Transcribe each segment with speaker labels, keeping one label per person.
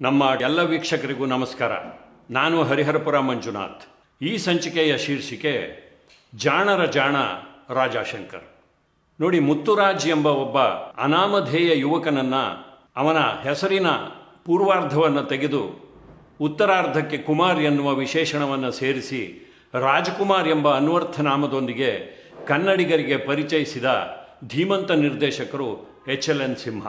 Speaker 1: ನಮ್ಮ ಎಲ್ಲ ವೀಕ್ಷಕರಿಗೂ ನಮಸ್ಕಾರ. ನಾನು ಹರಿಹರಪುರ ಮಂಜುನಾಥ್. ಈ ಸಂಚಿಕೆಯ ಶೀರ್ಷಿಕೆ, ಜಾಣರ ಜಾಣ ರಾಜಾಶಂಕರ್. ನೋಡಿ, ಮುತ್ತುರಾಜ್ ಎಂಬ ಒಬ್ಬ ಅನಾಮಧೇಯ ಯುವಕನನ್ನ ಅವನ ಹೆಸರಿನ ಪೂರ್ವಾರ್ಧವನ್ನು ತೆಗೆದು ಉತ್ತರಾರ್ಧಕ್ಕೆ ಕುಮಾರ್ ಎನ್ನುವ ವಿಶೇಷಣವನ್ನು ಸೇರಿಸಿ ರಾಜ್ಕುಮಾರ್ ಎಂಬ ಅನ್ವರ್ಥ ನಾಮದೊಂದಿಗೆ ಕನ್ನಡಿಗರಿಗೆ ಪರಿಚಯಿಸಿದ ಧೀಮಂತ ನಿರ್ದೇಶಕರು ಎಚ್ ಎಲ್ ಎನ್ ಸಿಂಹ.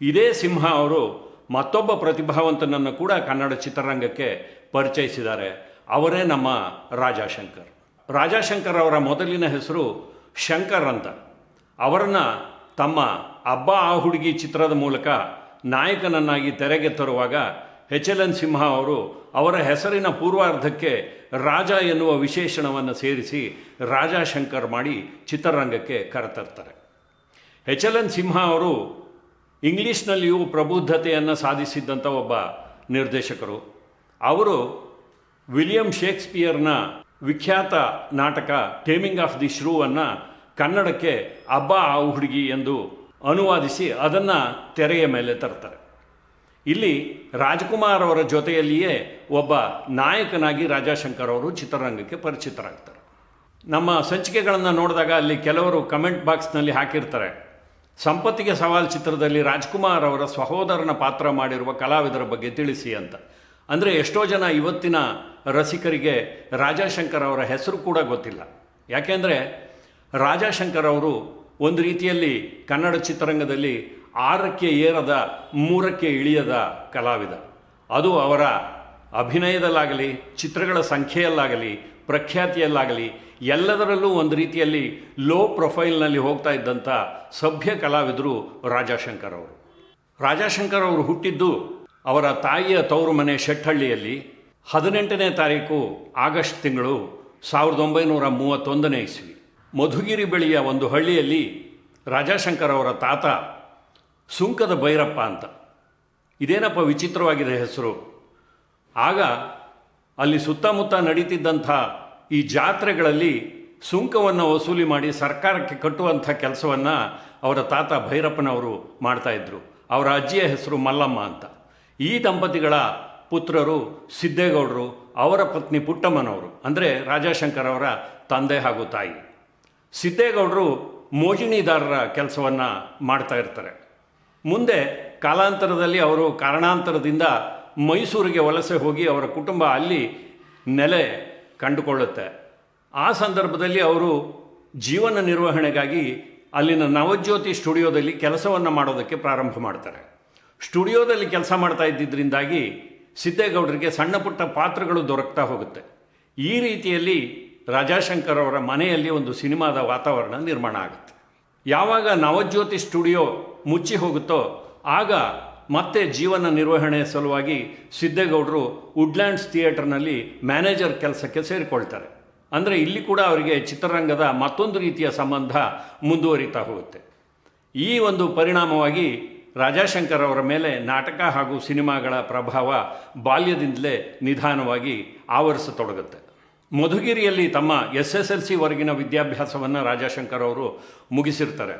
Speaker 1: ಇದೇ ಸಿಂಹ ಅವರು ಮತ್ತೊಬ್ಬ ಪ್ರತಿಭಾವಂತನನ್ನು ಕೂಡ ಕನ್ನಡ ಚಿತ್ರರಂಗಕ್ಕೆ ಪರಿಚಯಿಸಿದ್ದಾರೆ. ಅವರೇ ನಮ್ಮ ರಾಜಾಶಂಕರ್. ರಾಜಾಶಂಕರ್ ಅವರ ಮೊದಲಿನ ಹೆಸರು ಶಂಕರ್ ಅಂತ. ಅವರನ್ನು ತಮ್ಮ ಅಬ್ಬ ಆ ಹುಡುಗಿ ಚಿತ್ರದ ಮೂಲಕ ನಾಯಕನನ್ನಾಗಿ ತೆರೆಗೆ ತರುವಾಗ ಎಚ್ ಎಲ್ ಎನ್ ಸಿಂಹ ಅವರು ಅವರ ಹೆಸರಿನ ಪೂರ್ವಾರ್ಧಕ್ಕೆ ರಾಜ ಎನ್ನುವ ವಿಶೇಷಣವನ್ನು ಸೇರಿಸಿ ರಾಜಾಶಂಕರ್ ಮಾಡಿ ಚಿತ್ರರಂಗಕ್ಕೆ ಕರೆತರ್ತಾರೆ. ಎಚ್ ಎಲ್ ಎನ್ ಸಿಂಹ ಅವರು ಇಂಗ್ಲೀಷ್ನಲ್ಲಿಯೂ ಪ್ರಬುದ್ಧತೆಯನ್ನು ಸಾಧಿಸಿದ್ದಂಥ ಒಬ್ಬ ನಿರ್ದೇಶಕರು. ಅವರು ವಿಲಿಯಂ ಶೇಕ್ಸ್ಪಿಯರ್ನ ವಿಖ್ಯಾತ ನಾಟಕ ಟೇಮಿಂಗ್ ಆಫ್ ದಿ ಶ್ರೂವನ್ನು ಕನ್ನಡಕ್ಕೆ ಅಬ್ಬ, ಆ ಹುಡುಗಿ ಎಂದು ಅನುವಾದಿಸಿ ಅದನ್ನು ತೆರೆಯ ಮೇಲೆ ತರ್ತಾರೆ. ಇಲ್ಲಿ ರಾಜಕುಮಾರ್ ಅವರ ಜೊತೆಯಲ್ಲಿಯೇ ಒಬ್ಬ ನಾಯಕನಾಗಿ ರಾಜಾಶಂಕರ್ ಅವರು ಚಿತ್ರರಂಗಕ್ಕೆ ಪರಿಚಿತರಾಗ್ತಾರೆ. ನಮ್ಮ ಸಂಚಿಕೆಗಳನ್ನು ನೋಡಿದಾಗ ಅಲ್ಲಿ ಕೆಲವರು ಕಮೆಂಟ್ ಬಾಕ್ಸ್ನಲ್ಲಿ ಹಾಕಿರ್ತಾರೆ. ಸಂಪತ್ತಿಗೆ ಸವಾಲ್ ಚಿತ್ರದಲ್ಲಿ ರಾಜ್ಕುಮಾರ್ ಅವರ ಸಹೋದರನ ಪಾತ್ರ ಮಾಡಿರುವ ಕಲಾವಿದರ ಬಗ್ಗೆ ತಿಳಿಸಿ ಅಂತ. ಅಂದರೆ ಎಷ್ಟೋ ಜನ ಇವತ್ತಿನ ರಸಿಕರಿಗೆ ರಾಜಾಶಂಕರ್ ಅವರ ಹೆಸರು ಕೂಡ ಗೊತ್ತಿಲ್ಲ. ಯಾಕೆಂದರೆ ರಾಜಾಶಂಕರ್ ಅವರು ಒಂದು ರೀತಿಯಲ್ಲಿ ಕನ್ನಡ ಚಿತ್ರರಂಗದಲ್ಲಿ ಆರಕ್ಕೆ ಏರದ, ಮೂರಕ್ಕೆ ಇಳಿಯದ ಕಲಾವಿದ. ಅದು ಅವರ ಅಭಿನಯದಲ್ಲಾಗಲಿ, ಚಿತ್ರಗಳ ಸಂಖ್ಯೆಯಲ್ಲಾಗಲಿ, ಪ್ರಖ್ಯಾತಿಯಲ್ಲಾಗಲಿ, ಎಲ್ಲದರಲ್ಲೂ ಒಂದು ರೀತಿಯಲ್ಲಿ ಲೋ ಪ್ರೊಫೈಲ್ನಲ್ಲಿ ಹೋಗ್ತಾ ಇದ್ದಂಥ ಸಭ್ಯ ಕಲಾವಿದರು ರಾಜಾಶಂಕರ್ ಅವರು. ರಾಜಾಶಂಕರ್ ಅವರು ಹುಟ್ಟಿದ್ದು ಅವರ ತಾಯಿಯ ತವರು ಮನೆ ಶೆಟ್ಟಹಳ್ಳಿಯಲ್ಲಿ ಹದಿನೆಂಟನೇ ತಾರೀಕು ಆಗಸ್ಟ್ ತಿಂಗಳು ಸಾವಿರದ ಒಂಬೈನೂರ ಮೂವತ್ತೊಂದನೇ ಇಸ್ವಿ. ಮಧುಗಿರಿ ಬಳಿಯ ಒಂದು ಹಳ್ಳಿಯಲ್ಲಿ ರಾಜಾಶಂಕರ್ ಅವರ ತಾತ ಸುಂಕದ ಭೈರಪ್ಪ ಅಂತ. ಇದೇನಪ್ಪ ವಿಚಿತ್ರವಾಗಿದೆ ಹೆಸರು? ಆಗ ಅಲ್ಲಿ ಸುತ್ತಮುತ್ತ ನಡೀತಿದ್ದಂಥ ಈ ಜಾತ್ರೆಗಳಲ್ಲಿ ಸುಂಕವನ್ನು ವಸೂಲಿ ಮಾಡಿ ಸರ್ಕಾರಕ್ಕೆ ಕಟ್ಟುವಂಥ ಕೆಲಸವನ್ನು ಅವರ ತಾತ ಭೈರಪ್ಪನವರು ಮಾಡ್ತಾಯಿದ್ರು ಅವರ ಅಜ್ಜಿಯ ಹೆಸರು ಮಲ್ಲಮ್ಮ ಅಂತ. ಈ ದಂಪತಿಗಳ ಪುತ್ರರು ಸಿದ್ದೇಗೌಡರು, ಅವರ ಪತ್ನಿ ಪುಟ್ಟಮ್ಮನವರು, ಅಂದರೆ ರಾಜಾಶಂಕರ್ ಅವರ ತಂದೆ ಹಾಗೂ ತಾಯಿ. ಸಿದ್ದೇಗೌಡರು ಮೋಜಿನಿದಾರರ ಕೆಲಸವನ್ನು ಮಾಡ್ತಾ ಇರ್ತಾರೆ. ಮುಂದೆ ಕಾಲಾಂತರದಲ್ಲಿ ಅವರು ಕಾರಣಾಂತರದಿಂದ ಮೈಸೂರಿಗೆ ವಲಸೆ ಹೋಗಿ ಅವರ ಕುಟುಂಬ ಅಲ್ಲಿ ನೆಲೆ ಕಂಡುಕೊಳ್ಳುತ್ತೆ. ಆ ಸಂದರ್ಭದಲ್ಲಿ ಅವರು ಜೀವನ ನಿರ್ವಹಣೆಗಾಗಿ ಅಲ್ಲಿನ ನವಜ್ಯೋತಿ ಸ್ಟುಡಿಯೋದಲ್ಲಿ ಕೆಲಸವನ್ನು ಮಾಡೋದಕ್ಕೆ ಪ್ರಾರಂಭ ಮಾಡ್ತಾರೆ. ಸ್ಟುಡಿಯೋದಲ್ಲಿ ಕೆಲಸ ಮಾಡ್ತಾ ಇದ್ದಿದ್ದರಿಂದಾಗಿ ಸಿದ್ದೇಗೌಡರಿಗೆ ಸಣ್ಣ ಪುಟ್ಟ ಪಾತ್ರಗಳು ದೊರಕ್ತಾ ಹೋಗುತ್ತೆ. ಈ ರೀತಿಯಲ್ಲಿ ರಾಜಾಶಂಕರ್ ಅವರ ಮನೆಯಲ್ಲಿ ಒಂದು ಸಿನಿಮಾದ ವಾತಾವರಣ ನಿರ್ಮಾಣ ಆಗುತ್ತೆ. ಯಾವಾಗ ನವಜ್ಯೋತಿ ಸ್ಟುಡಿಯೋ ಮುಚ್ಚಿ ಹೋಗುತ್ತೋ ಆಗ ಮತ್ತೆ ಜೀವನ ನಿರ್ವಹಣೆ ಸಲುವಾಗಿ ಸಿದ್ದೇಗೌಡರು ವುಡ್ಲ್ಯಾಂಡ್ಸ್ ಥಿಯೇಟರ್ನಲ್ಲಿ ಮ್ಯಾನೇಜರ್ ಕೆಲಸಕ್ಕೆ ಸೇರಿಕೊಳ್ತಾರೆ. ಅಂದರೆ ಇಲ್ಲಿ ಕೂಡ ಅವರಿಗೆ ಚಿತ್ರರಂಗದ ಮತ್ತೊಂದು ರೀತಿಯ ಸಂಬಂಧ ಮುಂದುವರಿತಾ ಹೋಗುತ್ತೆ. ಈ ಒಂದು ಪರಿಣಾಮವಾಗಿ ರಾಜಾಶಂಕರ್ ಅವರ ಮೇಲೆ ನಾಟಕ ಹಾಗೂ ಸಿನಿಮಾಗಳ ಪ್ರಭಾವ ಬಾಲ್ಯದಿಂದಲೇ ನಿಧಾನವಾಗಿ ಆವರಿಸತೊಡಗುತ್ತೆ. ಮಧುಗಿರಿಯಲ್ಲಿ ತಮ್ಮ ಎಸ್ ಎಸ್ ಎಲ್ ಸಿವರೆಗಿನ ವಿದ್ಯಾಭ್ಯಾಸವನ್ನು ರಾಜಾಶಂಕರ್ ಅವರು ಮುಗಿಸಿರ್ತಾರೆ.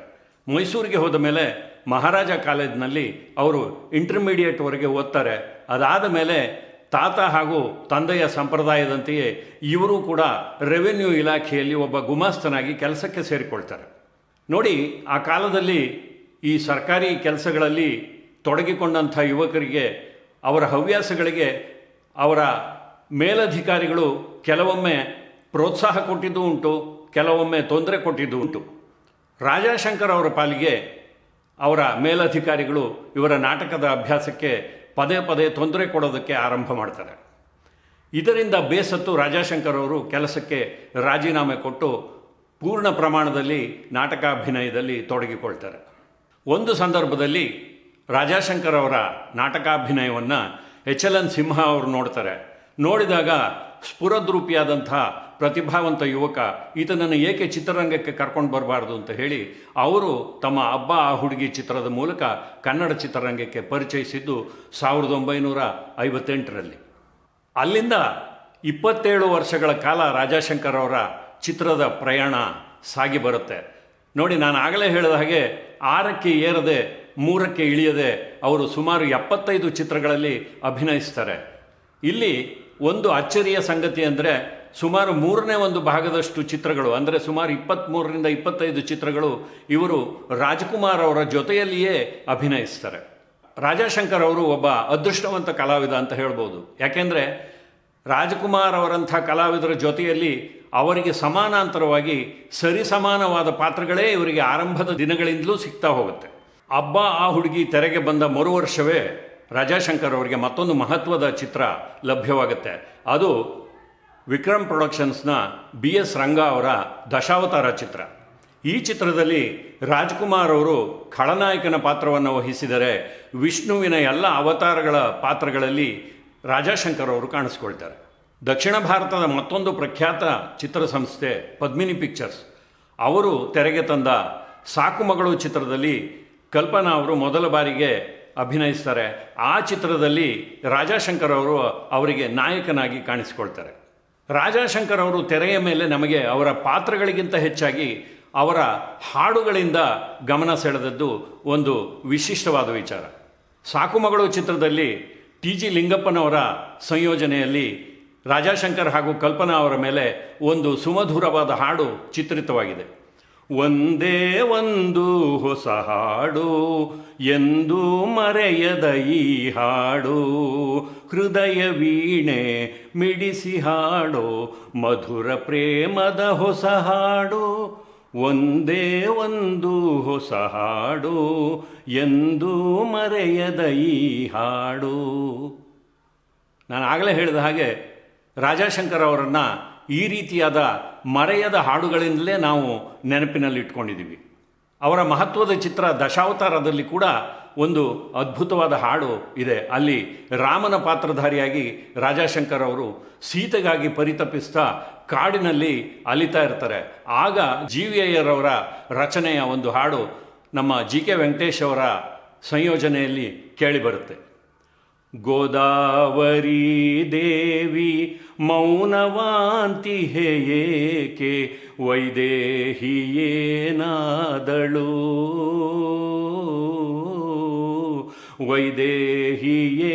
Speaker 1: ಮೈಸೂರಿಗೆ ಹೋದ ಮೇಲೆ ಮಹಾರಾಜ ಕಾಲೇಜ್ನಲ್ಲಿ ಅವರು ಇಂಟರ್ಮೀಡಿಯೇಟ್ವರೆಗೆ ಓದ್ತಾರೆ. ಅದಾದ ಮೇಲೆ ತಾತ ಹಾಗೂ ತಂದೆಯ ಸಂಪ್ರದಾಯದಂತೆಯೇ ಇವರು ಕೂಡ ರೆವೆನ್ಯೂ ಇಲಾಖೆಯಲ್ಲಿ ಒಬ್ಬ ಗುಮಾಸ್ತನಾಗಿ ಕೆಲಸಕ್ಕೆ ಸೇರಿಕೊಳ್ತಾರೆ. ನೋಡಿ, ಆ ಕಾಲದಲ್ಲಿ ಈ ಸರ್ಕಾರಿ ಕೆಲಸಗಳಲ್ಲಿ ತೊಡಗಿಕೊಂಡಂಥ ಯುವಕರಿಗೆ, ಅವರ ಹವ್ಯಾಸಗಳಿಗೆ, ಅವರ ಮೇಲಧಿಕಾರಿಗಳು ಕೆಲವೊಮ್ಮೆ ಪ್ರೋತ್ಸಾಹ ಕೊಟ್ಟಿದ್ದು ಉಂಟು, ಕೆಲವೊಮ್ಮೆ ತೊಂದರೆ ಕೊಟ್ಟಿದ್ದು ಉಂಟು. ರಾಜಾಶಂಕರ್ ಅವರ ಪಾಲಿಗೆ ಅವರ ಮೇಲಧಿಕಾರಿಗಳು ಇವರ ನಾಟಕದ ಅಭ್ಯಾಸಕ್ಕೆ ಪದೇ ಪದೇ ತೊಂದರೆ ಕೊಡೋದಕ್ಕೆ ಆರಂಭ ಮಾಡ್ತಾರೆ. ಇದರಿಂದ ಬೇಸತ್ತು ರಾಜಾಶಂಕರ್ ಅವರು ಕೆಲಸಕ್ಕೆ ರಾಜೀನಾಮೆ ಕೊಟ್ಟು ಪೂರ್ಣ ಪ್ರಮಾಣದಲ್ಲಿ ನಾಟಕಾಭಿನಯದಲ್ಲಿ ತೊಡಗಿಕೊಳ್ತಾರೆ. ಒಂದು ಸಂದರ್ಭದಲ್ಲಿ ರಾಜಾಶಂಕರ್ ಅವರ ನಾಟಕಾಭಿನಯವನ್ನು ಎಚ್ ಎಲ್ ಎನ್ ಸಿಂಹ ಅವರು ನೋಡ್ತಾರೆ. ನೋಡಿದಾಗ ಸ್ಫುರದ್ರೂಪಿಯಾದಂಥ ಪ್ರತಿಭಾವಂತ ಯುವಕ, ಈತನನ್ನು ಏಕೆ ಚಿತ್ರರಂಗಕ್ಕೆ ಕರ್ಕೊಂಡು ಬರಬಾರ್ದು ಅಂತ ಹೇಳಿ ಅವರು ತಮ್ಮ ಅಬ್ಬ ಆ ಹುಡುಗಿ ಚಿತ್ರದ ಮೂಲಕ ಕನ್ನಡ ಚಿತ್ರರಂಗಕ್ಕೆ ಪರಿಚಯಿಸಿದ್ದು ಸಾವಿರದ ಒಂಬೈನೂರ ಐವತ್ತೆಂಟರಲ್ಲಿ. ಅಲ್ಲಿಂದ ಇಪ್ಪತ್ತೇಳು ವರ್ಷಗಳ ಕಾಲ ರಾಜಾಶಂಕರ್ ಅವರ ಚಿತ್ರದ ಪ್ರಯಾಣ ಸಾಗಿ ಬರುತ್ತೆ. ನೋಡಿ, ನಾನು ಆಗಲೇ ಹೇಳಿದ ಹಾಗೆ ಆರಕ್ಕೆ ಏರದೆ, ಮೂರಕ್ಕೆ ಇಳಿಯದೆ ಅವರು ಸುಮಾರು ಎಪ್ಪತ್ತೈದು ಚಿತ್ರಗಳಲ್ಲಿ ಅಭಿನಯಿಸ್ತಾರೆ. ಇಲ್ಲಿ ಒಂದು ಅಚ್ಚರಿಯ ಸಂಗತಿ ಅಂದರೆ ಸುಮಾರು ಮೂರನೇ ಒಂದು ಭಾಗದಷ್ಟು ಚಿತ್ರಗಳು, ಅಂದರೆ ಸುಮಾರು ಇಪ್ಪತ್ತ್ಮೂರರಿಂದ ಇಪ್ಪತ್ತೈದು ಚಿತ್ರಗಳು ಇವರು ರಾಜ್ಕುಮಾರ್ ಅವರ ಜೊತೆಯಲ್ಲಿಯೇ ಅಭಿನಯಿಸ್ತಾರೆ. ರಾಜಾಶಂಕರ್ ಅವರು ಒಬ್ಬ ಅದೃಷ್ಟವಂತ ಕಲಾವಿದ ಅಂತ ಹೇಳ್ಬೋದು. ಯಾಕೆಂದರೆ ರಾಜಕುಮಾರ್ ಅವರಂಥ ಕಲಾವಿದರ ಜೊತೆಯಲ್ಲಿ ಅವರಿಗೆ ಸಮಾನಾಂತರವಾಗಿ ಸರಿಸಮಾನವಾದ ಪಾತ್ರಗಳೇ ಇವರಿಗೆ ಆರಂಭದ ದಿನಗಳಿಂದಲೂ ಸಿಗ್ತಾ ಹೋಗುತ್ತೆ. ಅಬ್ಬ ಆ ಹುಡುಗಿ ತೆರೆಗೆ ಬಂದ ಮರು ವರ್ಷವೇ ರಾಜಾಶಂಕರ್ ಅವರಿಗೆ ಮತ್ತೊಂದು ಮಹತ್ವದ ಚಿತ್ರ ಲಭ್ಯವಾಗುತ್ತೆ. ಅದು ವಿಕ್ರಮ್ ಪ್ರೊಡಕ್ಷನ್ಸ್ನ ಬಿ ಎಸ್ ರಂಗ ಅವರ ದಶಾವತಾರ ಚಿತ್ರ. ಈ ಚಿತ್ರದಲ್ಲಿ ರಾಜ್ಕುಮಾರ್ ಅವರು ಖಳನಾಯಕನ ಪಾತ್ರವನ್ನು ವಹಿಸಿದರೆ ವಿಷ್ಣುವಿನ ಎಲ್ಲ ಅವತಾರಗಳ ಪಾತ್ರಗಳಲ್ಲಿ ರಾಜಾಶಂಕರ್ ಅವರು ಕಾಣಿಸ್ಕೊಳ್ತಾರೆ. ದಕ್ಷಿಣ ಭಾರತದ ಮತ್ತೊಂದು ಪ್ರಖ್ಯಾತ ಚಿತ್ರಸಂಸ್ಥೆ ಪದ್ಮಿನಿ ಪಿಕ್ಚರ್ಸ್. ಅವರು ತೆರೆಗೆ ತಂದ ಸಾಕುಮಗಳು ಚಿತ್ರದಲ್ಲಿ ಕಲ್ಪನಾ ಅವರು ಮೊದಲ ಬಾರಿಗೆ ಅಭಿನಯಿಸ್ತಾರೆ. ಆ ಚಿತ್ರದಲ್ಲಿ ರಾಜಾಶಂಕರ್ ಅವರು ಅವರಿಗೆ ನಾಯಕನಾಗಿ ಕಾಣಿಸಿಕೊಳ್ತಾರೆ. ರಾಜಾಶಂಕರ್ ಅವರು ತೆರೆಯ ಮೇಲೆ ನಮಗೆ ಅವರ ಪಾತ್ರಗಳಿಗಿಂತ ಹೆಚ್ಚಾಗಿ ಅವರ ಹಾಡುಗಳಿಂದ ಗಮನ ಸೆಳೆದದ್ದು ಒಂದು ವಿಶಿಷ್ಟವಾದ ವಿಚಾರ. ಸಾಕುಮಗಳು ಚಿತ್ರದಲ್ಲಿ ಟಿ ಜಿ ಲಿಂಗಪ್ಪನವರ ಸಂಯೋಜನೆಯಲ್ಲಿ ರಾಜಾಶಂಕರ್ ಹಾಗೂ ಕಲ್ಪನಾ ಅವರ ಮೇಲೆ ಒಂದು ಸುಮಧುರವಾದ ಹಾಡು ಚಿತ್ರಿತವಾಗಿದೆ. ಒಂದೇ ಒಂದು ಹೊಸ ಹಾಡು, ಎಂದು ಮರೆಯದ ಈ ಹಾಡು, ಹೃದಯ ವೀಣೆ ಮಿಡಿಸಿ ಹಾಡೋ, ಮಧುರ ಪ್ರೇಮದ ಹೊಸ ಹಾಡು, ಒಂದೇ ಒಂದು ಹೊಸ ಹಾಡು, ಎಂದು ಮರೆಯದ ಈ ಹಾಡು. ನಾನು ಆಗಲೇ ಹೇಳಿದ ಹಾಗೆ ರಾಜಾಶಂಕರ್ ಅವರನ್ನು ಈ ರೀತಿಯಾದ ಮರೆಯದ ಹಾಡುಗಳಿಂದಲೇ ನಾವು ನೆನಪಿನಲ್ಲಿ ಇಟ್ಕೊಂಡಿದ್ದೀವಿ ಅವರ ಮಹತ್ವದ ಚಿತ್ರ ದಶಾವತಾರದಲ್ಲಿ ಕೂಡ ಒಂದು ಅದ್ಭುತವಾದ ಹಾಡು ಇದೆ. ಅಲ್ಲಿ ರಾಮನ ಪಾತ್ರಧಾರಿಯಾಗಿ ರಾಜಾಶಂಕರ್ ಅವರು ಸೀತೆಗಾಗಿ ಪರಿತಪಿಸ್ತಾ ಕಾಡಿನಲ್ಲಿ ಅಲಿತಾ ಇರ್ತಾರೆ. ಆಗ ಜಿ ವಿ ಅಯ್ಯರವರ ರಚನೆಯ ಒಂದು ಹಾಡು ನಮ್ಮ ಜಿ ಕೆ ವೆಂಕಟೇಶ್ ಅವರ ಸಂಯೋಜನೆಯಲ್ಲಿ ಕೇಳಿಬರುತ್ತೆ ಗೋದಾವರಿ ದೇವಿ, ಮೌನವಾಂತಿ ಏಕೆ ವೈದೇಹಿಯೇನಾದಳು ವೈದೇಹಿಯೇನಾದಳು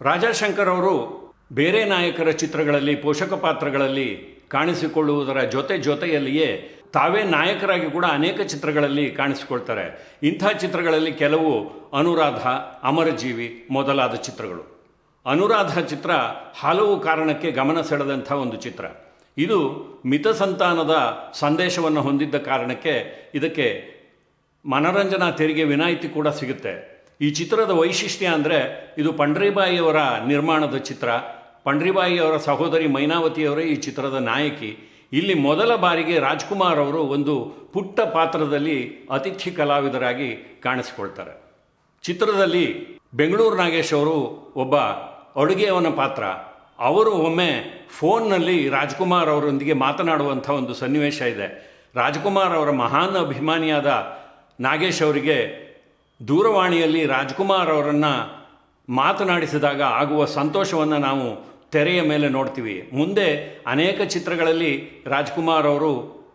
Speaker 1: ರಾಜಾಶಂಕರ್ ಅವರು ಬೇರೆ ನಾಯಕರ ಚಿತ್ರಗಳಲ್ಲಿ, ಪೋಷಕ ಪಾತ್ರಗಳಲ್ಲಿ ಕಾಣಿಸಿಕೊಳ್ಳುವುದರ ಜೊತೆ ಜೊತೆಯಲ್ಲಿಯೇ ತಾವೇ ನಾಯಕರಾಗಿ ಕೂಡ ಅನೇಕ ಚಿತ್ರಗಳಲ್ಲಿ ಕಾಣಿಸಿಕೊಳ್ತಾರೆ. ಇಂಥ ಚಿತ್ರಗಳಲ್ಲಿ ಕೆಲವು ಅನುರಾಧ, ಅಮರಜೀವಿ ಮೊದಲಾದ ಚಿತ್ರಗಳು. ಅನುರಾಧ ಚಿತ್ರ ಹಲವು ಕಾರಣಕ್ಕೆ ಗಮನ ಸೆಳೆದಂಥ ಒಂದು ಚಿತ್ರ. ಇದು ಮಿತ ಸಂತಾನದ ಸಂದೇಶವನ್ನು ಹೊಂದಿದ್ದ ಕಾರಣಕ್ಕೆ ಇದಕ್ಕೆ ಮನರಂಜನಾ ತೆರಿಗೆ ವಿನಾಯಿತಿ ಕೂಡ ಸಿಗುತ್ತೆ. ಈ ಚಿತ್ರದ ವೈಶಿಷ್ಟ್ಯ ಅಂದರೆ ಇದು ಪಂಡ್ರಿಬಾಯಿಯವರ ನಿರ್ಮಾಣದ ಚಿತ್ರ. ಪಂಡ್ರಿಬಾಯಿಯವರ ಸಹೋದರಿ ಮೈನಾವತಿಯವರೇ ಈ ಚಿತ್ರದ ನಾಯಕಿ. ಇಲ್ಲಿ ಮೊದಲ ಬಾರಿಗೆ ರಾಜ್ಕುಮಾರ್ ಅವರು ಒಂದು ಪುಟ್ಟ ಪಾತ್ರದಲ್ಲಿ ಅತಿಥಿ ಕಲಾವಿದರಾಗಿ ಕಾಣಿಸಿಕೊಳ್ತಾರೆ. ಚಿತ್ರದಲ್ಲಿ ಬೆಂಗಳೂರು ನಾಗೇಶ್ ಅವರು ಒಬ್ಬ ಅಡುಗೆಯವನ ಪಾತ್ರ. ಅವರು ಒಮ್ಮೆ ಫೋನ್ನಲ್ಲಿ ರಾಜ್ಕುಮಾರ್ ಅವರೊಂದಿಗೆ ಮಾತನಾಡುವಂಥ ಒಂದು ಸನ್ನಿವೇಶ ಇದೆ. ರಾಜ್ಕುಮಾರ್ ಅವರ ಮಹಾನ್ ಅಭಿಮಾನಿಯಾದ ನಾಗೇಶ್ ಅವರಿಗೆ ದೂರವಾಣಿಯಲ್ಲಿ ರಾಜ್ಕುಮಾರ್ ಅವರನ್ನು ಮಾತನಾಡಿಸಿದಾಗ ಆಗುವ ಸಂತೋಷವನ್ನು ನಾವು ತೆರೆಯ ಮೇಲೆ ನೋಡ್ತೀವಿ. ಮುಂದೆ ಅನೇಕ ಚಿತ್ರಗಳಲ್ಲಿ ರಾಜ್ಕುಮಾರ್ ಅವರು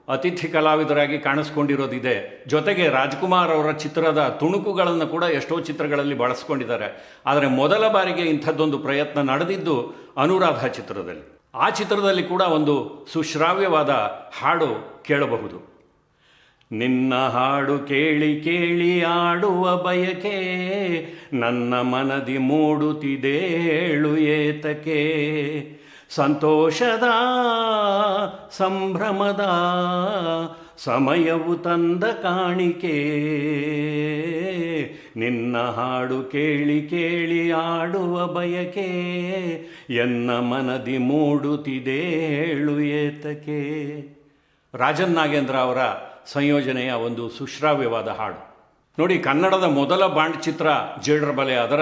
Speaker 1: ಅತಿಥಿ ಕಲಾವಿದರಾಗಿ ಕಾಣಿಸ್ಕೊಂಡಿರೋದಿದೆ. ಜೊತೆಗೆ ರಾಜ್ಕುಮಾರ್ ಅವರ ಚಿತ್ರದ ತುಣುಕುಗಳನ್ನು ಕೂಡ ಎಷ್ಟೋ ಚಿತ್ರಗಳಲ್ಲಿ ಬಳಸ್ಕೊಂಡಿದ್ದಾರೆ. ಆದರೆ ಮೊದಲ ಬಾರಿಗೆ ಇಂಥದ್ದೊಂದು ಪ್ರಯತ್ನ ನಡೆದಿದ್ದು ಅನುರಾಧ ಚಿತ್ರದಲ್ಲಿ. ಆ ಚಿತ್ರದಲ್ಲಿ ಕೂಡ ಒಂದು ಸುಶ್ರಾವ್ಯವಾದ ಹಾಡು ಕೇಳಬಹುದು. ನಿನ್ನ ಹಾಡು ಕೇಳಿ ಕೇಳಿ ಆಡುವ ಬಯಕೆ ನನ್ನ ಮನದಿ ಮೂಡುತ್ತಿದೆ ಹೇಳು ಏತಕೆ. ಸಂತೋಷದ, ಸಂಭ್ರಮದ ಸಮಯವು ತಂದ ಕಾಣಿಕೆ. ನಿನ್ನ ಹಾಡು ಕೇಳಿ ಕೇಳಿ ಆಡುವ ಬಯಕೆ ಎನ್ನ ಮನದಿ ಮೂಡುತ್ತಿದೆ ಹೇಳು ಏತಕೆ. ರಾಜನ್ ನಾಗೇಂದ್ರ ಅವರ ಸಂಯೋಜನೆಯ ಒಂದು ಸುಶ್ರಾವ್ಯವಾದ ಹಾಡು. ನೋಡಿ, ಕನ್ನಡದ ಮೊದಲ ಬಾಂಡ್ ಚಿತ್ರ ಜೇಡರ ಬಲೆ ಅದರ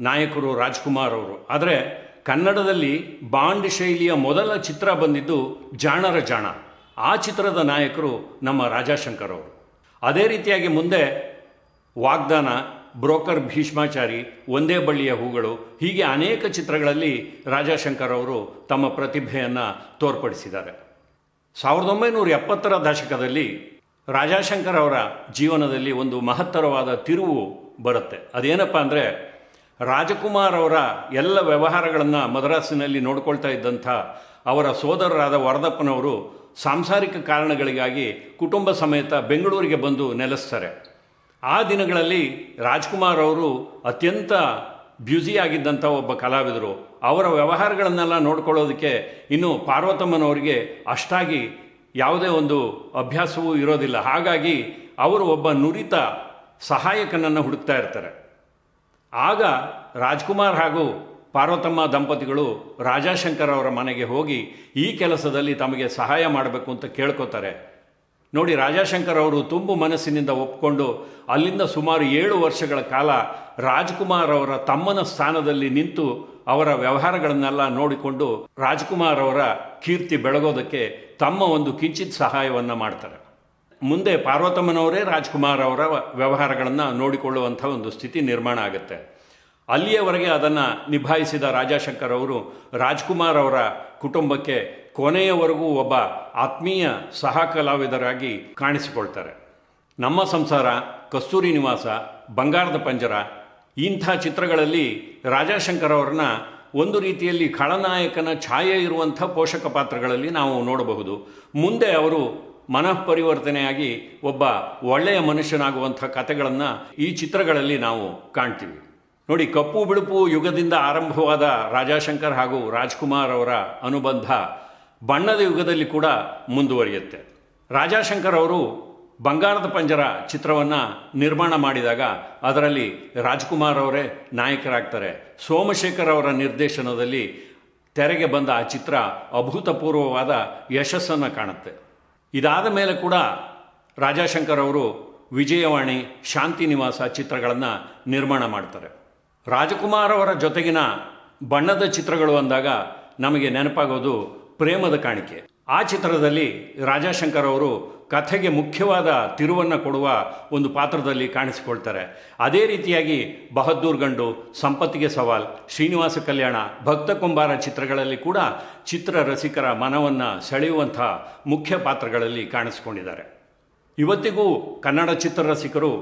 Speaker 1: ನಾಯಕರು ರಾಜ್ಕುಮಾರ್ ಅವರು. ಆದರೆ, ಕನ್ನಡದಲ್ಲಿ ಬಾಂಡ್ ಶೈಲಿಯ ಮೊದಲ ಚಿತ್ರ ಬಂದಿದ್ದು ಜಾಣರ ಜಾಣ. ಆ ಚಿತ್ರದ ನಾಯಕರು ನಮ್ಮ ರಾಜಾಶಂಕರ್ ಅವರು. ಅದೇ ರೀತಿಯಾಗಿ ಮುಂದೆ ವಾಗ್ದಾನ, ಬ್ರೋಕರ್ ಭೀಷ್ಮಾಚಾರಿ, ಒಂದೇ ಬಳ್ಳಿಯ ಹೂಗಳು, ಹೀಗೆ ಅನೇಕ ಚಿತ್ರಗಳಲ್ಲಿ ರಾಜಾಶಂಕರ್ ಅವರು ತಮ್ಮ ಪ್ರತಿಭೆಯನ್ನು ತೋರ್ಪಡಿಸಿದ್ದಾರೆ. ಸಾವಿರದ ಒಂಬೈನೂರ ಎಪ್ಪತ್ತರ ದಶಕದಲ್ಲಿ ರಾಜಾಶಂಕರ್ ಅವರ ಜೀವನದಲ್ಲಿ ಒಂದು ಮಹತ್ತರವಾದ ತಿರುವು ಬರುತ್ತೆ. ಅದೇನಪ್ಪ ಅಂದರೆ ರಾಜಕುಮಾರ್ ಅವರ ಎಲ್ಲ ವ್ಯವಹಾರಗಳನ್ನು ಮದ್ರಾಸಿನಲ್ಲಿ ನೋಡ್ಕೊಳ್ತಾ ಇದ್ದಂಥ ಅವರ ಸೋದರರಾದ ವರದಪ್ಪನವರು ಸಾಂಸಾರಿಕ ಕಾರಣಗಳಿಗಾಗಿ ಕುಟುಂಬ ಸಮೇತ ಬೆಂಗಳೂರಿಗೆ ಬಂದು ನೆಲೆಸ್ತಾರೆ. ಆ ದಿನಗಳಲ್ಲಿ ರಾಜ್ಕುಮಾರ್ ಅವರು ಅತ್ಯಂತ ಬ್ಯುಸಿ ಆಗಿದ್ದಂಥ ಒಬ್ಬ ಕಲಾವಿದರು, ಅವರ ವ್ಯವಹಾರಗಳನ್ನೆಲ್ಲ ನೋಡ್ಕೊಳ್ಳೋದಕ್ಕೆ ಇನ್ನು ಪಾರ್ವತಮ್ಮನವರಿಗೆ ಅಷ್ಟಾಗಿ ಯಾವುದೇ ಒಂದು ಅಭ್ಯಾಸವೂ ಇರೋದಿಲ್ಲ. ಹಾಗಾಗಿ ಅವರು ಒಬ್ಬ ನುರಿತ ಸಹಾಯಕನನ್ನು ಹುಡುಕ್ತಾ ಇರ್ತಾರೆ. ಆಗ ರಾಜ್ಕುಮಾರ್ ಹಾಗೂ ಪಾರ್ವತಮ್ಮ ದಂಪತಿಗಳು ರಾಜಾಶಂಕರ್ ಅವರ ಮನೆಗೆ ಹೋಗಿ ಈ ಕೆಲಸದಲ್ಲಿ ತಮಗೆ ಸಹಾಯ ಮಾಡಬೇಕು ಅಂತ ಕೇಳ್ಕೊತಾರೆ. ನೋಡಿ ರಾಜಾಶಂಕರ್ ಅವರು ತುಂಬು ಮನಸ್ಸಿನಿಂದ ಒಪ್ಕೊಂಡು ಅಲ್ಲಿಂದ ಸುಮಾರು ಏಳು ವರ್ಷಗಳ ಕಾಲ ರಾಜ್ಕುಮಾರ್ ಅವರ ತಮ್ಮನ ಸ್ಥಾನದಲ್ಲಿ ನಿಂತು ಅವರ ವ್ಯವಹಾರಗಳನ್ನೆಲ್ಲ ನೋಡಿಕೊಂಡು ರಾಜ್ಕುಮಾರ್ ಅವರ ಕೀರ್ತಿ ಬೆಳಗೋದಕ್ಕೆ ತಮ್ಮ ಒಂದು ಕಿಂಚಿತ್ ಸಹಾಯವನ್ನು ಮಾಡ್ತಾರೆ. ಮುಂದೆ ಪಾರ್ವತಮ್ಮನವರೇ ರಾಜ್ಕುಮಾರ್ ಅವರ ವ್ಯವಹಾರಗಳನ್ನು ನೋಡಿಕೊಳ್ಳುವಂಥ ಒಂದು ಸ್ಥಿತಿ ನಿರ್ಮಾಣ ಆಗುತ್ತೆ. ಅಲ್ಲಿಯವರೆಗೆ ಅದನ್ನು ನಿಭಾಯಿಸಿದ ರಾಜಾಶಂಕರ್ ಅವರು ರಾಜ್ಕುಮಾರ್ ಅವರ ಕುಟುಂಬಕ್ಕೆ ಕೊನೆಯವರೆಗೂ ಒಬ್ಬ ಆತ್ಮೀಯ ಸಹ ಕಲಾವಿದರಾಗಿ ಕಾಣಿಸಿಕೊಳ್ತಾರೆ. ನಮ್ಮ ಸಂಸಾರ, ಕಸ್ತೂರಿ ನಿವಾಸ, ಬಂಗಾರದ ಪಂಜರ, ಇಂಥ ಚಿತ್ರಗಳಲ್ಲಿ ರಾಜಾಶಂಕರ್ ಅವರನ್ನ ಒಂದು ರೀತಿಯಲ್ಲಿ ಖಳನಾಯಕನ ಛಾಯೆ ಇರುವಂಥ ಪೋಷಕ ಪಾತ್ರಗಳಲ್ಲಿ ನಾವು ನೋಡಬಹುದು. ಮುಂದೆ ಅವರು ಮನಃಪರಿವರ್ತನೆಯಾಗಿ ಒಬ್ಬ ಒಳ್ಳೆಯ ಮನುಷ್ಯನಾಗುವಂಥ ಕಥೆಗಳನ್ನು ಈ ಚಿತ್ರಗಳಲ್ಲಿ ನಾವು ಕಾಣ್ತೀವಿ. ನೋಡಿ, ಕಪ್ಪು ಬಿಳುಪು ಯುಗದಿಂದ ಆರಂಭವಾದ ರಾಜಾಶಂಕರ್ ಹಾಗೂ ರಾಜ್ಕುಮಾರ್ ಅವರ ಅನುಬಂಧ ಬಣ್ಣದ ಯುಗದಲ್ಲಿ ಕೂಡ ಮುಂದುವರಿಯುತ್ತೆ. ರಾಜಾಶಂಕರ್ ಅವರು ಬಂಗಾರದ ಪಂಜರ ಚಿತ್ರವನ್ನು ನಿರ್ಮಾಣ ಮಾಡಿದಾಗ ಅದರಲ್ಲಿ ರಾಜ್ಕುಮಾರ್ ಅವರೇ ನಾಯಕರಾಗ್ತಾರೆ. ಸೋಮಶೇಖರ್ ಅವರ ನಿರ್ದೇಶನದಲ್ಲಿ ತೆರೆಗೆ ಬಂದ ಆ ಚಿತ್ರ ಅಭೂತಪೂರ್ವವಾದ ಯಶಸ್ಸನ್ನು ಕಾಣುತ್ತೆ. ಇದಾದ ಮೇಲೆ ಕೂಡ ರಾಜಾಶಂಕರ್ ಅವರು ವಿಜಯವಾಣಿ, ಶಾಂತಿ ನಿವಾಸ ಚಿತ್ರಗಳನ್ನು ನಿರ್ಮಾಣ ಮಾಡ್ತಾರೆ. ರಾಜಕುಮಾರ್ ಅವರ ಜೊತೆಗಿನ ಬಣ್ಣದ ಚಿತ್ರಗಳು ಅಂದಾಗ ನಮಗೆ ನೆನಪಾಗೋದು ಪ್ರೇಮದ ಕಾಣಿಕೆ. ಆ ಚಿತ್ರದಲ್ಲಿ ರಾಜಾಶಂಕರ್ ಅವರು ಕಥೆಗೆ ಮುಖ್ಯವಾದ ತಿರುವನ್ನು ಕೊಡುವ ಒಂದು ಪಾತ್ರದಲ್ಲಿ ಕಾಣಿಸಿಕೊಳ್ತಾರೆ. ಅದೇ ರೀತಿಯಾಗಿ ಬಹದ್ದೂರ್ ಗಂಡು, ಸಂಪತ್ತಿಗೆ ಸವಾಲ್, ಶ್ರೀನಿವಾಸ ಕಲ್ಯಾಣ, ಭಕ್ತ ಕುಂಬಾರ ಚಿತ್ರಗಳಲ್ಲಿ ಕೂಡ ಚಿತ್ರ ರಸಿಕರ ಮನವನ್ನು ಸೆಳೆಯುವಂಥ ಮುಖ್ಯ ಪಾತ್ರಗಳಲ್ಲಿ ಕಾಣಿಸಿಕೊಂಡಿದ್ದಾರೆ. ಇವತ್ತಿಗೂ ಕನ್ನಡ ಚಿತ್ರರಸಿಕರು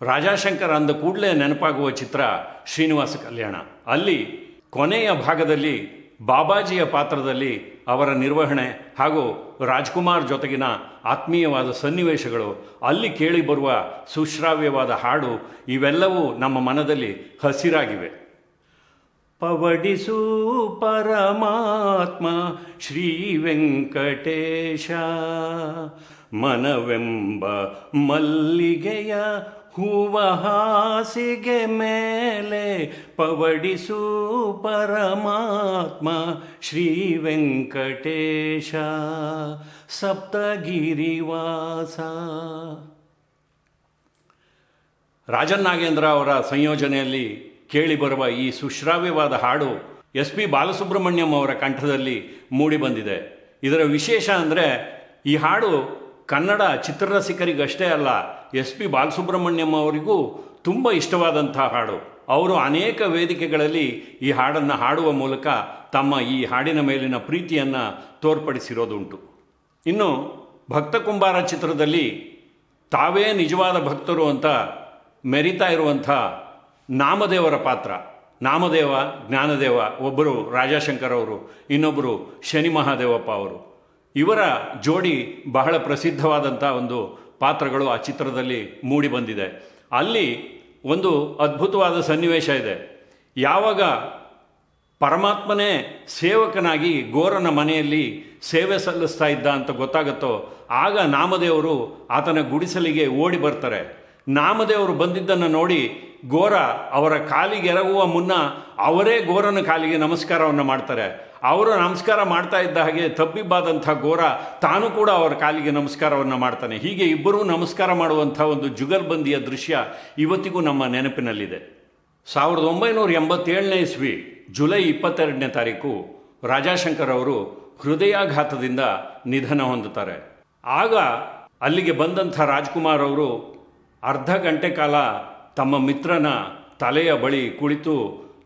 Speaker 1: ರಾಜಾಶಂಕರ್ ಅಂದ ಕೂಡಲೇ ನೆನಪಾಗುವ ಚಿತ್ರ ಶ್ರೀನಿವಾಸ ಕಲ್ಯಾಣ. ಅಲ್ಲಿ ಕೊನೆಯ ಭಾಗದಲ್ಲಿ ಬಾಬಾಜಿಯ ಪಾತ್ರದಲ್ಲಿ ಅವರ ನಿರ್ವಹಣೆ ಹಾಗೂ ರಾಜ್ಕುಮಾರ್ ಜೊತೆಗಿನ ಆತ್ಮೀಯವಾದ ಸನ್ನಿವೇಶಗಳು, ಅಲ್ಲಿ ಕೇಳಿ ಬರುವ ಸುಶ್ರಾವ್ಯವಾದ ಹಾಡು, ಇವೆಲ್ಲವೂ ನಮ್ಮ ಮನದಲ್ಲಿ ಹಸಿರಾಗಿವೆ. ಪವಡಿಸು ಪರಮಾತ್ಮ ಶ್ರೀ ವೆಂಕಟೇಶ, ಮನವೆಂಬ ಮಲ್ಲಿಗೆಯ ಹೂವ ಹಾಸಿಗೆ ಮೇಲೆ ಪವಡಿಸು ಪರಮಾತ್ಮ ಶ್ರೀ ವೆಂಕಟೇಶ ಸಪ್ತಗಿರಿವಾಸ. ರಾಜನ್ ನಾಗೇಂದ್ರ ಅವರ ಸಂಯೋಜನೆಯಲ್ಲಿ ಕೇಳಿಬರುವ ಈ ಸುಶ್ರಾವ್ಯವಾದ ಹಾಡು ಎಸ್ ಪಿ ಬಾಲಸುಬ್ರಹ್ಮಣ್ಯಂ ಅವರ ಕಂಠದಲ್ಲಿ ಮೂಡಿಬಂದಿದೆ ಇದರ ವಿಶೇಷ ಅಂದರೆ ಈ ಹಾಡು ಕನ್ನಡ ಚಿತ್ರರಸಿಕರಿಗಷ್ಟೇ ಅಲ್ಲ ಎಸ್ ಪಿ ಬಾಲಸುಬ್ರಹ್ಮಣ್ಯಂ ಅವರಿಗೂ ತುಂಬ ಇಷ್ಟವಾದಂಥ ಹಾಡು. ಅವರು ಅನೇಕ ವೇದಿಕೆಗಳಲ್ಲಿ ಈ ಹಾಡನ್ನು ಹಾಡುವ ಮೂಲಕ ತಮ್ಮ ಈ ಹಾಡಿನ ಮೇಲಿನ ಪ್ರೀತಿಯನ್ನು ತೋರ್ಪಡಿಸಿರೋದುಂಟು. ಇನ್ನು ಭಕ್ತ ಕುಂಬಾರ ಚಿತ್ರದಲ್ಲಿ ತಾವೇ ನಿಜವಾದ ಭಕ್ತರು ಅಂತ ಮೆರಿತಾ ಇರುವಂಥ ನಾಮದೇವರ ಪಾತ್ರ. ನಾಮದೇವ, ಜ್ಞಾನದೇವ, ಒಬ್ಬರು ರಾಜಾಶಂಕರ್ ಅವರು ಇನ್ನೊಬ್ಬರು ಶನಿ ಮಹಾದೇವಪ್ಪ ಅವರು. ಇವರ ಜೋಡಿ ಬಹಳ ಪ್ರಸಿದ್ಧವಾದಂಥ ಒಂದು ಪಾತ್ರಗಳು ಆ ಚಿತ್ರದಲ್ಲಿ ಮೂಡಿ ಬಂದಿದೆ. ಅಲ್ಲಿ ಒಂದು ಅದ್ಭುತವಾದ ಸನ್ನಿವೇಶ ಇದೆ. ಯಾವಾಗ ಪರಮಾತ್ಮನೇ ಸೇವಕನಾಗಿ ಗೋರನ ಮನೆಯಲ್ಲಿ ಸೇವೆ ಸಲ್ಲಿಸ್ತಾ ಇದ್ದ ಅಂತ ಗೊತ್ತಾಗುತ್ತೋ, ಆಗ ನಾಮದೇವರು ಆತನ ಗುಡಿಸಲಿಗೆ ಓಡಿ ಬರ್ತಾರೆ. ನಾಮದೇವರು ಬಂದಿದ್ದನ್ನು ನೋಡಿ ಗೋರ ಅವರ ಕಾಲಿಗೆ ಎರಗುವ ಮುನ್ನ ಅವರೇ ಗೋರನ ಕಾಲಿಗೆ ನಮಸ್ಕಾರವನ್ನು ಮಾಡ್ತಾರೆ. ಅವರು ನಮಸ್ಕಾರ ಮಾಡ್ತಾ ಇದ್ದ ಹಾಗೆ ತಬ್ಬಿಬ್ಬಾದಂಥ ಘೋರ ತಾನು ಕೂಡ ಅವರ ಕಾಲಿಗೆ ನಮಸ್ಕಾರವನ್ನು ಮಾಡ್ತಾನೆ. ಹೀಗೆ ಇಬ್ಬರೂ ನಮಸ್ಕಾರ ಮಾಡುವಂಥ ಒಂದು ಜುಗಲ್ಬಂದಿಯ ದೃಶ್ಯ ಇವತ್ತಿಗೂ ನಮ್ಮ ನೆನಪಿನಲ್ಲಿದೆ. ಸಾವಿರದ ಒಂಬೈನೂರ ಎಂಬತ್ತೇಳನೇ ಇಸ್ವಿ ಜುಲೈ ಇಪ್ಪತ್ತೆರಡನೇ ತಾರೀಕು ರಾಜಾಶಂಕರ್ ಅವರು ಹೃದಯಾಘಾತದಿಂದ ನಿಧನ ಹೊಂದುತ್ತಾರೆ. ಆಗ ಅಲ್ಲಿಗೆ ಬಂದಂಥ ರಾಜ್ಕುಮಾರ್ ಅವರು ಅರ್ಧ ಗಂಟೆ ಕಾಲ ತಮ್ಮ ಮಿತ್ರನ ತಲೆಯ ಬಳಿ ಕುಳಿತು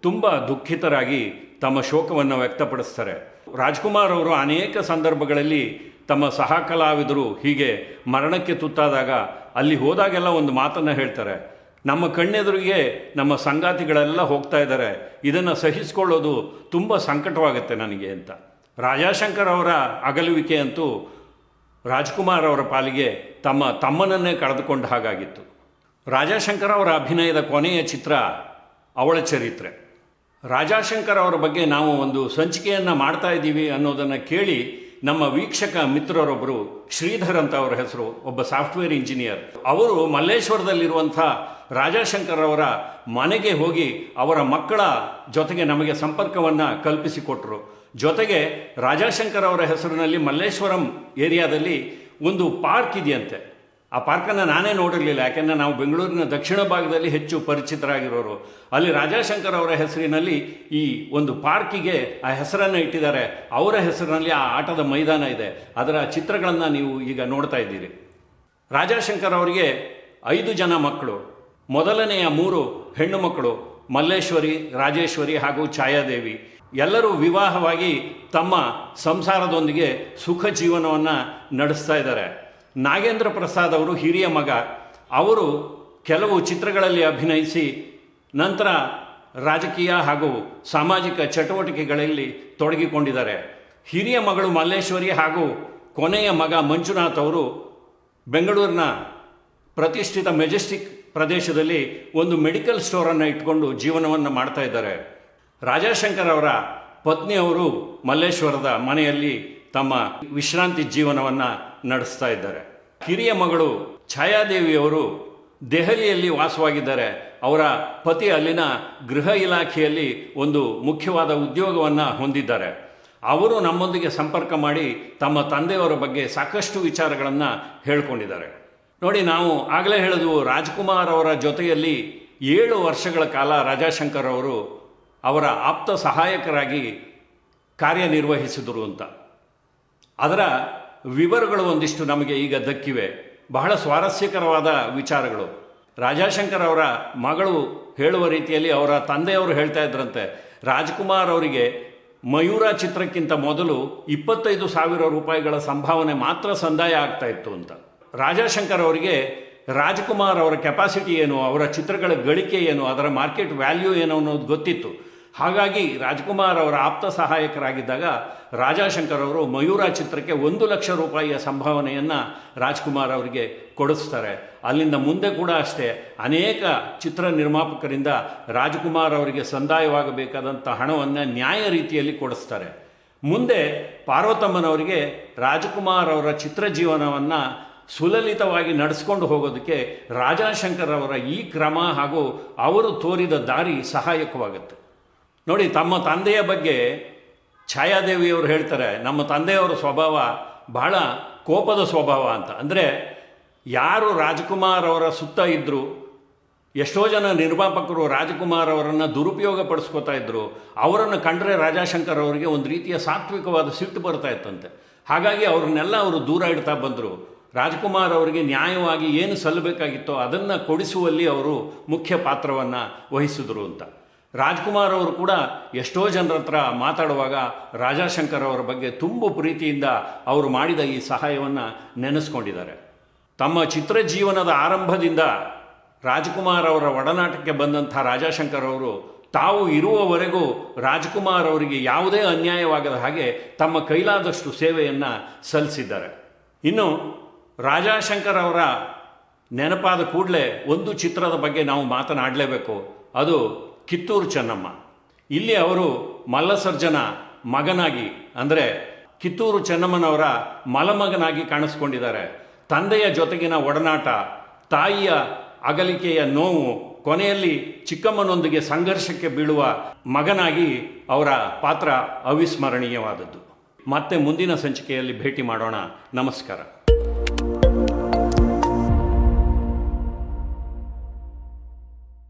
Speaker 1: ತುಂಬ ದುಃಖಿತರಾಗಿ ತಮ್ಮ ಶೋಕವನ್ನು ವ್ಯಕ್ತಪಡಿಸ್ತಾರೆ. ರಾಜ್ಕುಮಾರ್ ಅವರು ಅನೇಕ ಸಂದರ್ಭಗಳಲ್ಲಿ ತಮ್ಮ ಸಹ ಕಲಾವಿದರು ಹೀಗೆ ಮರಣಕ್ಕೆ ತುತ್ತಾದಾಗ ಅಲ್ಲಿ ಹೋದಾಗೆಲ್ಲ ಒಂದು ಮಾತನ್ನು ಹೇಳ್ತಾರೆ. ನಮ್ಮ ಕಣ್ಣೆದುರಿಗೆ ನಮ್ಮ ಸಂಗಾತಿಗಳೆಲ್ಲ ಹೋಗ್ತಾ ಇದ್ದಾರೆ. ಇದನ್ನು ಸಹಿಸಿಕೊಳ್ಳೋದು ತುಂಬ ಸಂಕಟವಾಗುತ್ತೆ ನನಗೆ ಅಂತ. ರಾಜಾಶಂಕರ್ ಅವರ ಅಗಲುವಿಕೆ ಅಂತೂ ರಾಜ್ಕುಮಾರ್ ಅವರ ಪಾಲಿಗೆ ತಮ್ಮ ತಮ್ಮನನ್ನೇ ಕಳೆದುಕೊಂಡ ಹಾಗಾಗಿತ್ತು. ರಾಜಾಶಂಕರ್ ಅವರ ಅಭಿನಯದ ಕೊನೆಯ ಚಿತ್ರ ಅವಳ ಚರಿತ್ರೆ. ರಾಜಾಶಂಕರ್ ಅವರ ಬಗ್ಗೆ ನಾವು ಒಂದು ಸಂಚಿಕೆಯನ್ನು ಮಾಡ್ತಾ ಇದ್ದೀವಿ ಅನ್ನೋದನ್ನು ಕೇಳಿ ನಮ್ಮ ವೀಕ್ಷಕ ಮಿತ್ರರೊಬ್ಬರು ಶ್ರೀಧರ್ ಅಂತ ಅವರ ಹೆಸರು, ಒಬ್ಬ ಸಾಫ್ಟ್ವೇರ್ ಇಂಜಿನಿಯರ್. ಅವರು ಮಲ್ಲೇಶ್ವರದಲ್ಲಿರುವಂಥ ರಾಜಾಶಂಕರ್ ಅವರ ಮನೆಗೆ ಹೋಗಿ ಅವರ ಮಕ್ಕಳ ಜೊತೆಗೆ ನಮಗೆ ಸಂಪರ್ಕವನ್ನು ಕಲ್ಪಿಸಿಕೊಟ್ರು. ಜೊತೆಗೆ ರಾಜಾಶಂಕರ್ ಅವರ ಹೆಸರಿನಲ್ಲಿ ಮಲ್ಲೇಶ್ವರಂ ಏರಿಯಾದಲ್ಲಿ ಒಂದು ಪಾರ್ಕ್ ಇದೆಯಂತೆ. ಆ ಪಾರ್ಕನ್ನು ನಾನೇ ನೋಡಿರಲಿಲ್ಲ, ಯಾಕೆಂದರೆ ನಾವು ಬೆಂಗಳೂರಿನ ದಕ್ಷಿಣ ಭಾಗದಲ್ಲಿ ಹೆಚ್ಚು ಪರಿಚಿತರಾಗಿರೋರು. ಅಲ್ಲಿ ರಾಜಾಶಂಕರ್ ಅವರ ಹೆಸರಿನಲ್ಲಿ ಈ ಒಂದು ಪಾರ್ಕಿಗೆ ಆ ಹೆಸರನ್ನು ಇಟ್ಟಿದ್ದಾರೆ. ಅವರ ಹೆಸರಿನಲ್ಲಿ ಆ ಆಟದ ಮೈದಾನ ಇದೆ. ಅದರ ಚಿತ್ರಗಳನ್ನು ನೀವು ಈಗ ನೋಡ್ತಾ ಇದ್ದೀರಿ. ರಾಜಾಶಂಕರ್ ಅವರಿಗೆ ಐದು ಜನ ಮಕ್ಕಳು, ಮೊದಲನೆಯ ಮೂರು ಹೆಣ್ಣು ಮಕ್ಕಳು, ಮಲ್ಲೇಶ್ವರಿ, ರಾಜೇಶ್ವರಿ ಹಾಗೂ ಛಾಯಾದೇವಿ. ಎಲ್ಲರೂ ವಿವಾಹವಾಗಿ ತಮ್ಮ ಸಂಸಾರದೊಂದಿಗೆ ಸುಖ ಜೀವನವನ್ನು ನಡೆಸ್ತಾ ಇದ್ದಾರೆ. ನಾಗೇಂದ್ರ ಪ್ರಸಾದ್ ಅವರು ಹಿರಿಯ ಮಗ, ಅವರು ಕೆಲವು ಚಿತ್ರಗಳಲ್ಲಿ ಅಭಿನಯಿಸಿ ನಂತರ ರಾಜಕೀಯ ಹಾಗೂ ಸಾಮಾಜಿಕ ಚಟುವಟಿಕೆಗಳಲ್ಲಿ ತೊಡಗಿಕೊಂಡಿದ್ದಾರೆ. ಹಿರಿಯ ಮಗಳು ಮಲ್ಲೇಶ್ವರಿ ಹಾಗೂ ಕೊನೆಯ ಮಗ ಮಂಜುನಾಥ್ ಅವರು ಬೆಂಗಳೂರಿನ ಪ್ರತಿಷ್ಠಿತ ಮೆಜೆಸ್ಟಿಕ್ ಪ್ರದೇಶದಲ್ಲಿ ಒಂದು ಮೆಡಿಕಲ್ ಸ್ಟೋರನ್ನು ಇಟ್ಕೊಂಡು ಜೀವನವನ್ನು ಮಾಡ್ತಾ ಇದ್ದಾರೆ. ರಾಜಾಶಂಕರ್ ಅವರ ಪತ್ನಿಯವರು ಮಲ್ಲೇಶ್ವರದ ಮನೆಯಲ್ಲಿ ತಮ್ಮ ವಿಶ್ರಾಂತಿ ಜೀವನವನ್ನು ನಡೆಸ್ತಾ ಇದ್ದಾರೆ. ಕಿರಿಯ ಮಗಳು ಛಾಯಾದೇವಿಯವರು ದೆಹಲಿಯಲ್ಲಿ ವಾಸವಾಗಿದ್ದಾರೆ. ಅವರ ಪತಿ ಅಲ್ಲಿನ ಗೃಹ ಇಲಾಖೆಯಲ್ಲಿ ಒಂದು ಮುಖ್ಯವಾದ ಉದ್ಯೋಗವನ್ನು ಹೊಂದಿದ್ದಾರೆ. ಅವರು ನಮ್ಮೊಂದಿಗೆ ಸಂಪರ್ಕ ಮಾಡಿ ತಮ್ಮ ತಂದೆಯವರ ಬಗ್ಗೆ ಸಾಕಷ್ಟು ವಿಚಾರಗಳನ್ನು ಹೇಳ್ಕೊಂಡಿದ್ದಾರೆ. ನೋಡಿ, ನಾವು ಆಗಲೇ ಹೇಳಿದ್ವು, ರಾಜ್ಕುಮಾರ್ ಅವರ ಜೊತೆಯಲ್ಲಿ ಏಳು ವರ್ಷಗಳ ಕಾಲ ರಾಜಾಶಂಕರ್ ಅವರು ಅವರ ಆಪ್ತ ಸಹಾಯಕರಾಗಿ ಕಾರ್ಯನಿರ್ವಹಿಸಿದರು ಅಂತ. ಅದರ ವಿವರಗಳು ಒಂದಿಷ್ಟು ನಮಗೆ ಈಗ ದಕ್ಕಿವೆ. ಬಹಳ ಸ್ವಾರಸ್ಯಕರವಾದ ವಿಚಾರಗಳು. ರಾಜಾಶಂಕರ್ ಅವರ ಮಗಳು ಹೇಳುವ ರೀತಿಯಲ್ಲಿ ಅವರ ತಂದೆಯವರು ಹೇಳ್ತಾ ಇದ್ರಂತೆ, ರಾಜ್ಕುಮಾರ್ ಅವರಿಗೆ ಮಯೂರ ಚಿತ್ರಕ್ಕಿಂತ ಮೊದಲು ಇಪ್ಪತ್ತೈದು ಸಾವಿರ ರೂಪಾಯಿಗಳ ಸಂಭಾವನೆ ಮಾತ್ರ ಸಂದಾಯ ಆಗ್ತಾ ಇತ್ತು ಅಂತ. ರಾಜಾಶಂಕರ್ ಅವರಿಗೆ ರಾಜ್ಕುಮಾರ್ ಅವರ ಕೆಪಾಸಿಟಿ ಏನು, ಅವರ ಚಿತ್ರಗಳ ಗಳಿಕೆ ಏನು, ಅದರ ಮಾರ್ಕೆಟ್ ವ್ಯಾಲ್ಯೂ ಏನು ಅನ್ನೋದು ಗೊತ್ತಿತ್ತು. ಹಾಗಾಗಿ ರಾಜ್ಕುಮಾರ್ ಅವರ ಆಪ್ತ ಸಹಾಯಕರಾಗಿದ್ದಾಗ ರಾಜಾಶಂಕರ್ ಅವರು ಮಯೂರ ಚಿತ್ರಕ್ಕೆ ಒಂದು ಲಕ್ಷ ರೂಪಾಯಿಯ ಸಂಭಾವನೆಯನ್ನು ರಾಜ್ಕುಮಾರ್ ಅವರಿಗೆ ಕೊಡಿಸ್ತಾರೆ. ಅಲ್ಲಿಂದ ಮುಂದೆ ಕೂಡ ಅಷ್ಟೇ ಅನೇಕ ಚಿತ್ರ ನಿರ್ಮಾಪಕರಿಂದ ರಾಜ್ಕುಮಾರ್ ಅವರಿಗೆ ಸಂದಾಯವಾಗಬೇಕಾದಂಥ ಹಣವನ್ನು ನ್ಯಾಯ ರೀತಿಯಲ್ಲಿ ಕೊಡಿಸ್ತಾರೆ. ಮುಂದೆ ಪಾರ್ವತಮ್ಮನವರಿಗೆ ರಾಜ್ಕುಮಾರ್ ಅವರ ಚಿತ್ರ ಜೀವನವನ್ನು ಸುಲಲಿತವಾಗಿ ನಡೆಸ್ಕೊಂಡು ಹೋಗೋದಕ್ಕೆ ರಾಜಾಶಂಕರ್ ಅವರ ಈ ಕ್ರಮ ಹಾಗೂ ಅವರು ತೋರಿದ ದಾರಿ ಸಹಾಯಕವಾಗುತ್ತೆ. ನೋಡಿ, ತಮ್ಮ ತಂದೆಯ ಬಗ್ಗೆ ಛಾಯಾದೇವಿಯವರು ಹೇಳ್ತಾರೆ, ನಮ್ಮ ತಂದೆಯವರ ಸ್ವಭಾವ ಬಹಳ ಕೋಪದ ಸ್ವಭಾವ ಅಂತ. ಅಂದರೆ, ಯಾರು ರಾಜಕುಮಾರ್ ಅವರ ಸುತ್ತ ಇದ್ದರು ಎಷ್ಟೋ ಜನ ನಿರ್ಮಾಪಕರು ರಾಜಕುಮಾರ್ ಅವರನ್ನು ದುರುಪಯೋಗ ಪಡಿಸ್ಕೋತಾ ಇದ್ದರು ಅವರನ್ನು ಕಂಡ್ರೆ ರಾಜಾಶಂಕರ್ ಅವರಿಗೆ ಒಂದು ರೀತಿಯ ಸಾತ್ವಿಕವಾದ ಸಿಟ್ಟು ಬರ್ತಾ ಇತ್ತಂತೆ. ಹಾಗಾಗಿ ಅವ್ರನ್ನೆಲ್ಲ ಅವರು ದೂರ ಇಡ್ತಾ ಬಂದರು. ರಾಜ್ಕುಮಾರ್ ಅವರಿಗೆ ನ್ಯಾಯವಾಗಿ ಏನು ಸಲ್ಲಬೇಕಾಗಿತ್ತೋ ಅದನ್ನು ಕೊಡಿಸುವಲ್ಲಿ ಅವರು ಮುಖ್ಯ ಪಾತ್ರವನ್ನು ವಹಿಸಿದ್ರು ಅಂತ. ರಾಜ್ಕುಮಾರ್ ಅವರು ಕೂಡ ಎಷ್ಟೋ ಜನರ ಹತ್ರ ಮಾತಾಡುವಾಗ ರಾಜಾಶಂಕರ್ ಅವರ ಬಗ್ಗೆ ತುಂಬ ಪ್ರೀತಿಯಿಂದ ಅವರು ಮಾಡಿದ ಈ ಸಹಾಯವನ್ನು ನೆನೆಸ್ಕೊಂಡಿದ್ದಾರೆ. ತಮ್ಮ ಚಿತ್ರ ಜೀವನದ ಆರಂಭದಿಂದ ರಾಜ್ಕುಮಾರ್ ಅವರ ಒಡನಾಟಕ್ಕೆ ಬಂದಂಥ ರಾಜಾಶಂಕರ್ ಅವರು ತಾವು ಇರುವವರೆಗೂ ರಾಜ್ಕುಮಾರ್ ಅವರಿಗೆ ಯಾವುದೇ ಅನ್ಯಾಯವಾಗದ ಹಾಗೆ ತಮ್ಮ ಕೈಲಾದಷ್ಟು ಸೇವೆಯನ್ನು ಸಲ್ಲಿಸಿದ್ದಾರೆ. ಇನ್ನು ರಾಜಾಶಂಕರ್ ಅವರ ನೆನಪಾದ ಕೂಡಲೇ ಒಂದು ಚಿತ್ರದ ಬಗ್ಗೆ ನಾವು ಮಾತನಾಡಲೇಬೇಕು. ಅದು ಕಿತ್ತೂರು ಚೆನ್ನಮ್ಮ. ಇಲ್ಲಿ ಅವರು ಮಲ್ಲಸರ್ಜನ ಮಗನಾಗಿ, ಅಂದರೆ ಕಿತ್ತೂರು ಚೆನ್ನಮ್ಮನವರ ಮಲಮಗನಾಗಿ ಕಾಣಿಸ್ಕೊಂಡಿದ್ದಾರೆ. ತಂದೆಯ ಜೊತೆಗಿನ ಒಡನಾಟ, ತಾಯಿಯ ಅಗಲಿಕೆಯ ನೋವು, ಕೊನೆಯಲ್ಲಿ ಚಿಕ್ಕಮ್ಮನೊಂದಿಗೆ ಸಂಘರ್ಷಕ್ಕೆ ಬೀಳುವ ಮಗನಾಗಿ ಅವರ ಪಾತ್ರ ಅವಿಸ್ಮರಣೀಯವಾದದ್ದು. ಮತ್ತೆ ಮುಂದಿನ ಸಂಚಿಕೆಯಲ್ಲಿ ಭೇಟಿ ಮಾಡೋಣ. ನಮಸ್ಕಾರ.